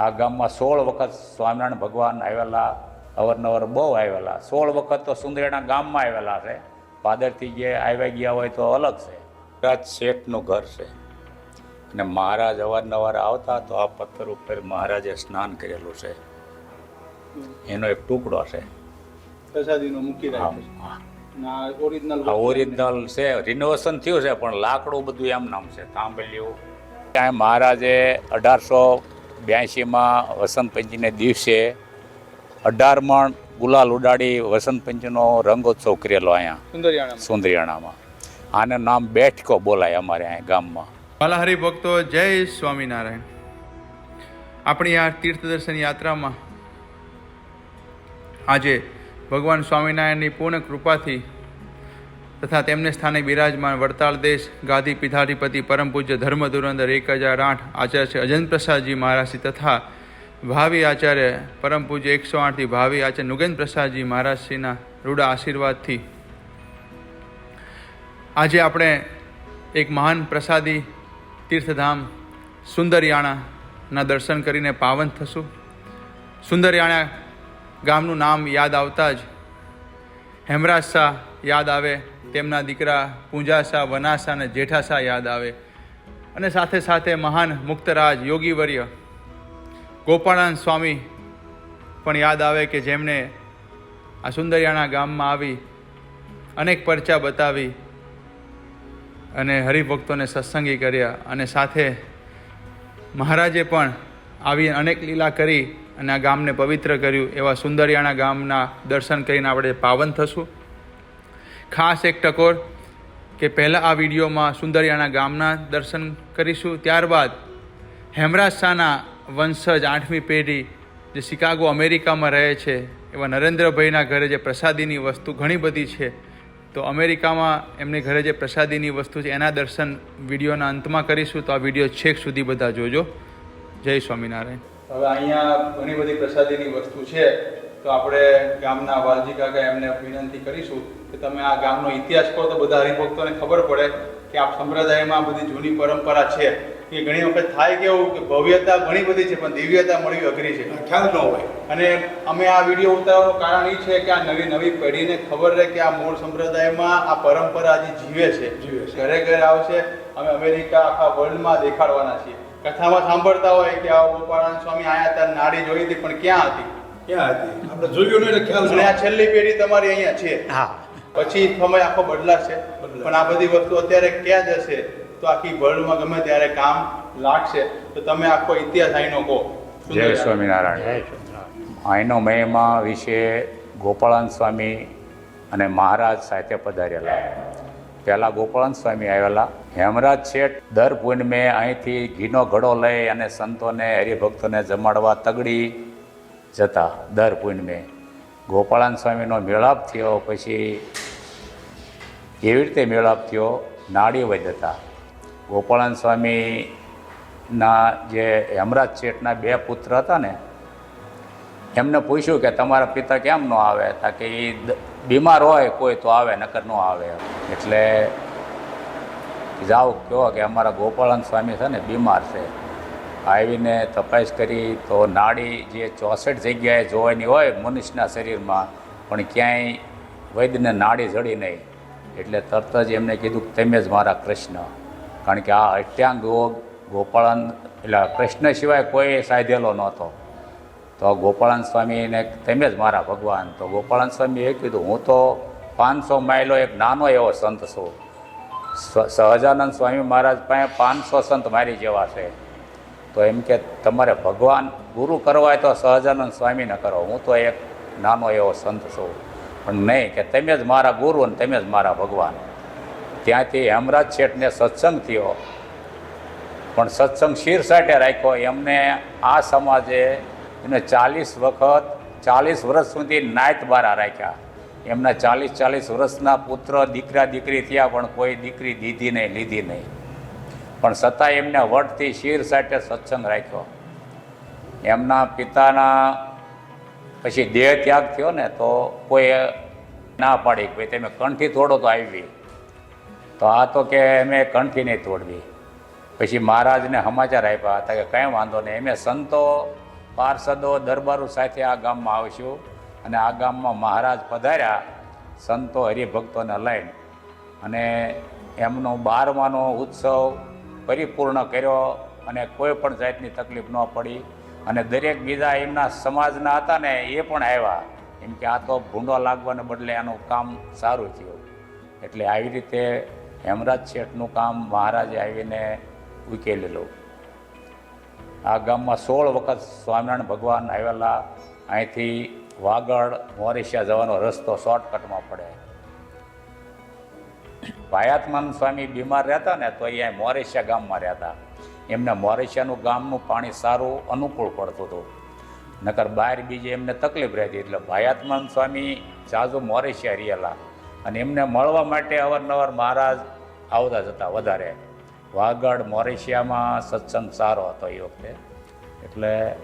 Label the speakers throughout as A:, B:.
A: આ ગામમાં સોળ વખત સ્વામિનારાયણ ભગવાન આવેલા અવારનવાર બહુ આવેલા. સોળ વખત તો સુંદરેણા ગામમાં આવેલા છે. પાદરથી જે આવ્યા ગયા હોય તો અલગ છે. રાજ શેઠનું ઘર છે. અને મહારાજ અવારનવાર આવતા તો આ પથ્થર ઉપર મહારાજે સ્નાન કરેલું છે. એનો એક ટુકડો છે.
B: ઓરિજિનલ
A: છે. રિનોવેશન થયું છે પણ લાકડું બધું એમ નામ છે. તાંબેલિયું ત્યાં મહારાજે અઢારસો બ્યાસીમાં વસંત પંચમીને દિવસે અઢાર મણ ગુલાલ ઉડાડી વસંત પંચમીનો રંગોત્સવ કરેલો અહીંયા.
B: સુંદરિયાણામાં.
A: સુંદરિયાણામાં. આનું નામ બેઠકો બોલાય અમારે અહીંયા ગામમાં.
B: વાલા ભક્તો જય સ્વામિનારાયણ. આપણી આ તીર્થ દર્શન યાત્રામાં આજે ભગવાન સ્વામિનારાયણની પૂર્ણ કૃપાથી તથા તેમને સ્થાને બિરાજમાન વડતાલ દેશ, ગાદી પીઠાધિપતિ, પરમ પૂજ્ય ધર્મ ધુરંધર એક હજાર આઠ આચાર્ય અજંત પ્રસાદજી મહારાજશ્રી તથા ભાવિ આચાર્ય પરમ પૂજ્ય એકસો આઠથી ભાવિ આચાર્ય નુગેન્દ્ર પ્રસાદજી મહારાજશ્રીના રૂડા આશીર્વાદથી. આજે આપણે એક મહાન પ્રસાદી તીર્થધામ સુંદરિયાણાના દર્શન કરીને પાવન થશું. સુંદરિયાણા ગામનું નામ યાદ આવતા જ હેમરાજ શાહ યાદ આવે, તેમના દીકરા પૂંજા શાહ વના શાહ અને જેઠા શાહ યાદ આવે. અને સાથે સાથે મહાન મુક્તરાજ યોગીવર્ય ગોપાળાનંદ સ્વામી પણ યાદ આવે કે જેમણે આ સુંદરિયાણા ગામમાં આવી અનેક પરચા બતાવી અને હરિભક્તોને સત્સંગી કર્યા. અને સાથે મહારાજે પણ આવી અનેક લીલા કરી અને આ ગામને પવિત્ર કર્યું, એવા સુંદરિયાણા ગામના દર્શન કરીને આપણે પાવન થશું. ખાસ એક ટકોર કે પહેલાં આ વિડીયોમાં સુંદરિયાણા ગામના દર્શન કરીશું, ત્યારબાદ હેમરાજ શાહના વંશજ આઠમી પેઢી જે શિકાગો, અમેરિકામાં રહે છે, એવા નરેન્દ્રભાઈના ઘરે જે પ્રસાદીની વસ્તુ ઘણી બધી છે, તો અમેરિકામાં એમની ઘરે જે પ્રસાદીની વસ્તુ છે, એના દર્શન વિડીયોના અંતમાં કરીશું, તો આ વીડિયો છેક સુધી બધા જોજો. જય સ્વામિનારાયણ. હવે અહીંયા ઘણી બધી પ્રસાદીની વસ્તુ છે. તો આપણે ગામના વાલજી કાકા એમને વિનંતી કરીશું કે તમે આ ગામનો ઇતિહાસ કહો તો બધા હરિભક્તોને ખબર પડે કે આ સંપ્રદાયમાં બધી જૂની પરંપરા છે. કે ઘણી વખત થાય કેવું કે ભવ્યતા ઘણી બધી છે પણ દિવ્યતા મળવી અઘરી છે.
C: ખ્યાલ ન હોય.
B: અને અમે આ વીડિયો ઉતારવાનું કારણ એ છે કે આ નવી નવી પેઢીને ખબર રહે કે આ મૂળ સંપ્રદાયમાં આ પરંપરા હજી જીવે છે.
C: જીવે છે.
B: ઘરે ઘરે આવશે. અમે અમેરિકા આખા વર્લ્ડમાં દેખાડવાના છીએ. કથામાં સાંભળતા હોય કે આ ગોપાળાનંદ સ્વામી આયા હતા નાડી જોઈ હતી પણ ક્યાં હતી?
C: ક્યાં હતી? આપણે જોયું નહીં ખ્યાલ
B: અને આ છેલ્લી પેઢી તમારી અહીંયા છે.
A: હા.
B: પછી સમય આખો બદલાશે. પણ આ બધી વસ્તુ અત્યારે ક્યાં જશે? તો આખી વર્લ્ડમાં ગમે ત્યારે કામ લાગશે. તો તમે આખો ઇતિહાસ આઈનો કહો.
A: જય સ્વામિનારાયણ. અહીંનો મહિમા વિશે ગોપાળાન સ્વામી અને મહારાજ સાથે પધારેલા. પહેલાં ગોપાળાનંદ સ્વામી આવેલા. હેમરાજ શેઠ, દર પૂનમે અહીંથી ઘીનો ઘડો લઈ અને સંતોને, હરિભક્તોને જમાડવા તગડી જતા દર પૂનમે. ગોપાળાનંદ સ્વામીનો મેળાપ થયો, પછી એવી રીતે મેળાપ થયો? નાડી વૈદ હતા ગોપાળાનંદ સ્વામીના જે હેમરાજ શેઠના બે પુત્ર હતા ને, એમને પૂછ્યું કે તમારા પિતા કેમ ન આવે? તા કે એ બીમાર હોય કોઈ તો આવે, નકર ન આવે. એટલે જાઓ કહો કે અમારા ગોપાળાનંદ સ્વામી છે ને બીમાર છે. આવીને તપાસ કરી તો નાડી જે ચોસઠ જગ્યાએ જોવાની હોય મનુષ્યના શરીરમાં, પણ ક્યાંય વૈદ્યને નાડી જડી નહીં. એટલે તરત જ એમને કીધું કે તમે જ મારા કૃષ્ણ. કારણ કે આ અષ્ટાંગ યોગ ગોપાળન એટલે કૃષ્ણ સિવાય કોઈ સાધેલો નહોતો. તો ગોપાળન સ્વામીને તમે જ મારા ભગવાન. તો ગોપાળન સ્વામીએ કીધું, હું તો પાંચસો માઇલો એક નાનો એવો સંત છું. સહજાનંદ સ્વામી મહારાજ પાસે પાંચસો સંત મારી જેવા છે. તો એમ કે તમારે ભગવાન ગુરુ કરવા તો સહજાનંદ સ્વામીને કરો. હું તો એક નાનો એવો સંત છું. પણ નહીં કે તમે જ મારા ગુરુ અને તમે જ મારા ભગવાન. ત્યાંથી હેમરાજ શેઠને સત્સંગ થયો. પણ સત્સંગ શીર સાટે રાખ્યો. એમને આ સમાજે એને ચાલીસ વખત, ચાલીસ વર્ષ સુધી નાયત બારા રાખ્યા. એમના ચાલીસ ચાલીસ વર્ષના પુત્ર, દીકરા, દીકરી થયા, પણ કોઈ દીકરી દીધી નહીં, લીધી નહીં. પણ છતાં એમને વટથી શીર સાથે સત્સંગ રાખ્યો. એમના પિતાના પછી દેહ ત્યાગ થયો ને, તો કોઈ ના પાડી કે ભાઈ તમે કંઠી તોડો તો આવી. તો આ તો કે અમે કંઠી નહીં તોડવી. પછી મહારાજને સમાચાર આપ્યા હતા કે કંઈ વાંધો નહીં. અમે સંતો, પાર્ષદો, દરબારો સાથે આ ગામમાં આવશું. અને આ ગામમાં મહારાજ પધાર્યા, સંતો હરિભક્તોને લઈને. અને એમનો બારમાનો ઉત્સવ પરિપૂર્ણ કર્યો અને કોઈ પણ જાતની તકલીફ ન પડી. અને દરેક બીજા એમના સમાજના હતા ને, એ પણ આવ્યા. એમ કે આ તો ભૂંડો લાગવાને બદલે આનું કામ સારું થયું. એટલે આવી રીતે હેમરાજ શેઠનું કામ મહારાજે આવીને ઉકેલેલું. આ ગામમાં સોળ વખત સ્વામિનારાયણ ભગવાન આવેલા. અહીંથી વાગડ, મોરેશિયા જવાનો રસ્તો શોર્ટકટમાં પડે. ભાયાત્માન સ્વામી બીમાર રહેતા ને તો અહીંયા મોરેશિયા ગામમાં રહેતા. એમને મોરેશિયાનું ગામનું પાણી સારું અનુકૂળ પડતું હતું. નકર બહાર બીજે એમને તકલીફ રહેતી એટલે ભાયાત્માન સ્વામી જાજુ મોરેશિયા રહેલા. અને એમને મળવા માટે અવારનવાર મહારાજ આવતા જતા વધારે. વાગડ, મોરેશિયામાં સત્સંગ સારો હતો એ વખતે. એટલે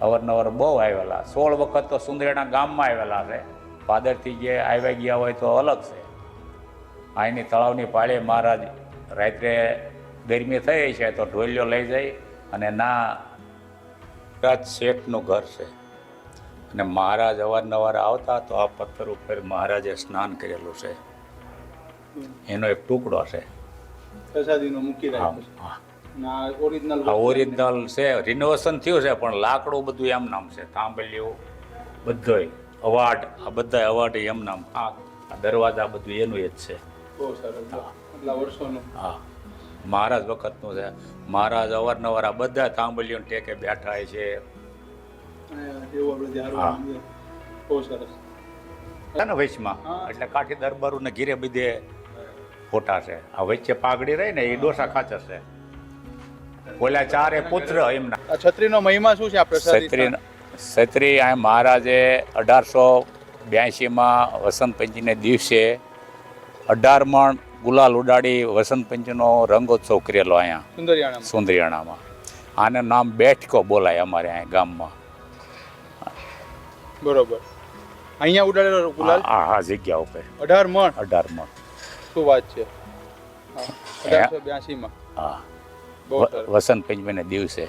A: અવારનવાર બહુ આવેલા. સોળ વખત તો સુંદરેણા ગામમાં આવેલા છે. પાદરથી જે આવ્યા ગયા હોય તો અલગ છે. અહીંની તળાવની પાળે મહારાજ રાત્રે ગરમી થઈ છે તો ઢોલિયો લઈ જાય અને ના રાજ શેઠનું ઘર છે. અને મહારાજ અવારનવાર આવતા તો આ પથ્થર ઉપર મહારાજે સ્નાન કરેલું છે. એનો એક ટુકડો છે.
B: પ્રસાદીનો મૂકી રાખ્યો છે.
A: હા.
B: ઓરિજિનલ
A: છે રિનોવેશન થયું છે પણ લાકડું બધું એમ નામ છે. થાંભલિયું બધોય અવાર્ડ આ બધા અવાર્ડ એમ નામ. આ આ દરવાજા બધું એનું જ છે. હા. મહારાજ વખતનું છે. મહારાજ અવારનવાર આ બધા થાંભલિયું ટેકે બેઠા છે. ને વચમાં એટલે કાઠી દરબારું ને ઘીરે બીધે ફોટા છે. આ વચ્ચે પાઘડી રહી ને એ ડોસા ખાચર છે. ઓલા ચારે પુત્ર એમના.
B: છત્રીનો મહિમા શું છે આપણે
A: છત્રી છત્રી આ મહારાજે અઢારસો બ્યાસીમાં વસંત પંચમીને દિવસે અઢાર મણ ગુલાલ ઉડાડી વસંત પંચમીનો રંગોત્સવ કરેલો અહીંયા.
B: સુંદરિયાણામાં.
A: સુંદરિયાણામાં. આને નામ બેઠકો બોલાય અમારે અહીંયા ગામમાં.
B: બરોબર. અહીંયા ઉડાડેલો ગુલાલ?
A: આ હા જગ્યા ઉપર.
B: અઢાર મણ
A: અઢાર મણ
B: શું વાત છે? અઢારસો બ્યાસીમાં.
A: હા. વસંત પંચમીના દિવસે.